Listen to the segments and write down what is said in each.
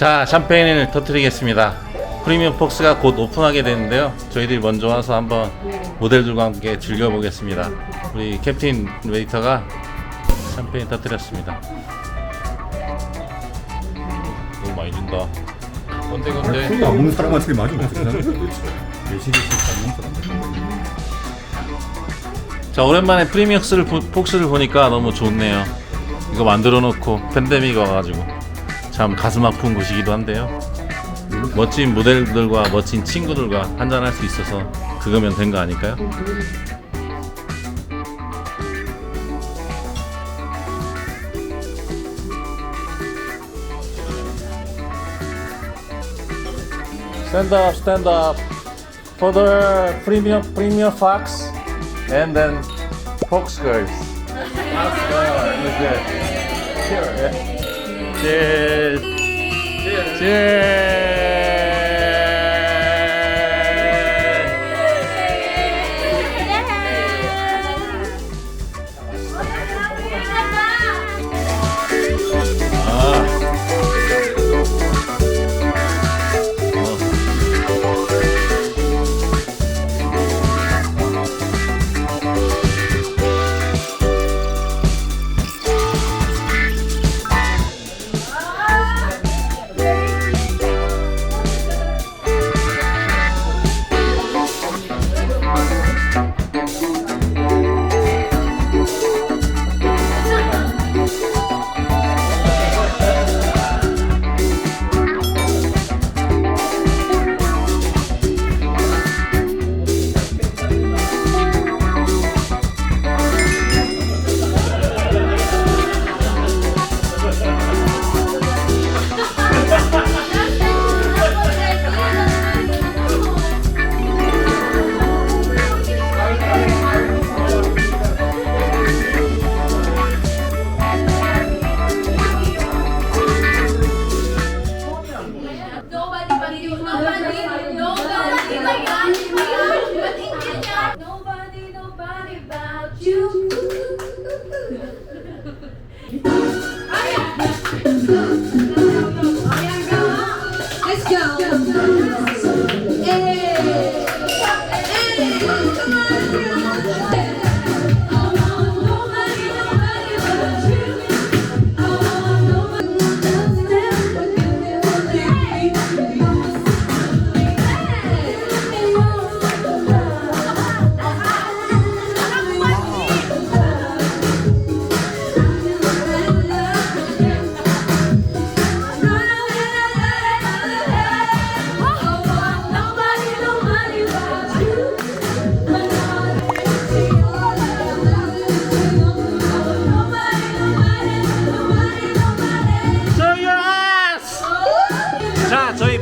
자, 샴페인을 터뜨리겠습니다. 프리미엄 폭스가 곧 오픈하게 되는데요. 저희들이 먼저 와서 한번 모델들과 함께 즐겨보겠습니다. 우리 캡틴 웨이터가 샴페인 터뜨렸습니다. 너무 많이 준다. 건데 건데. 술안 먹는 사람한테 마시면 어떻게 하는 거야 도대체 외식이 싫다 먹는 사람들 자 오랜만에 프리미엄스를 보- 폭스를 보니까 너무 좋네요. 이거 만들어 놓고 팬데믹 와가지고 참 가슴 아픈 곳이기도 한데요. 멋진 모델들과 멋진 친구들과 한잔 할 수 있어서 그거면 된 거 아닐까요? Stand up for the premium premium fox and then fox girls. Fox girl is 谢谢。谢谢。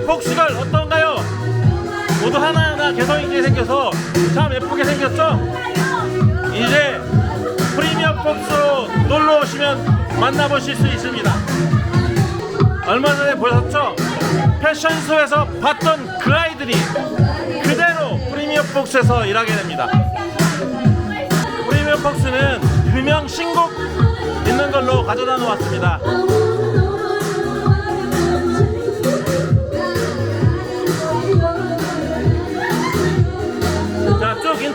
폭스걸 어떤가요? 모두 하나하나 개성 있게 생겨서 참 예쁘게 생겼죠? 이제 프리미엄 폭스로 놀러 오시면 만나보실 수 있습니다. 얼마 전에 보셨죠? 패션쇼에서 봤던 그 아이들이 그대로 프리미엄 폭스에서 일하게 됩니다. 프리미엄 폭스는 유명 신곡 있는 걸로 가져다 놓았습니다.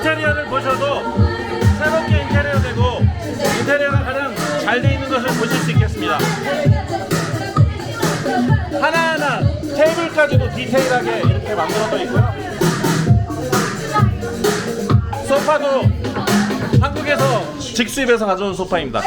인테리어를 보셔도 새롭게 인테리어 되고 인테리어가 가장 잘 돼 있는 것을 보실 수 있겠습니다. 하나하나 테이블까지도 디테일하게 이렇게 만들어져 있고요. 소파도 한국에서 직수입해서 가져온 소파입니다.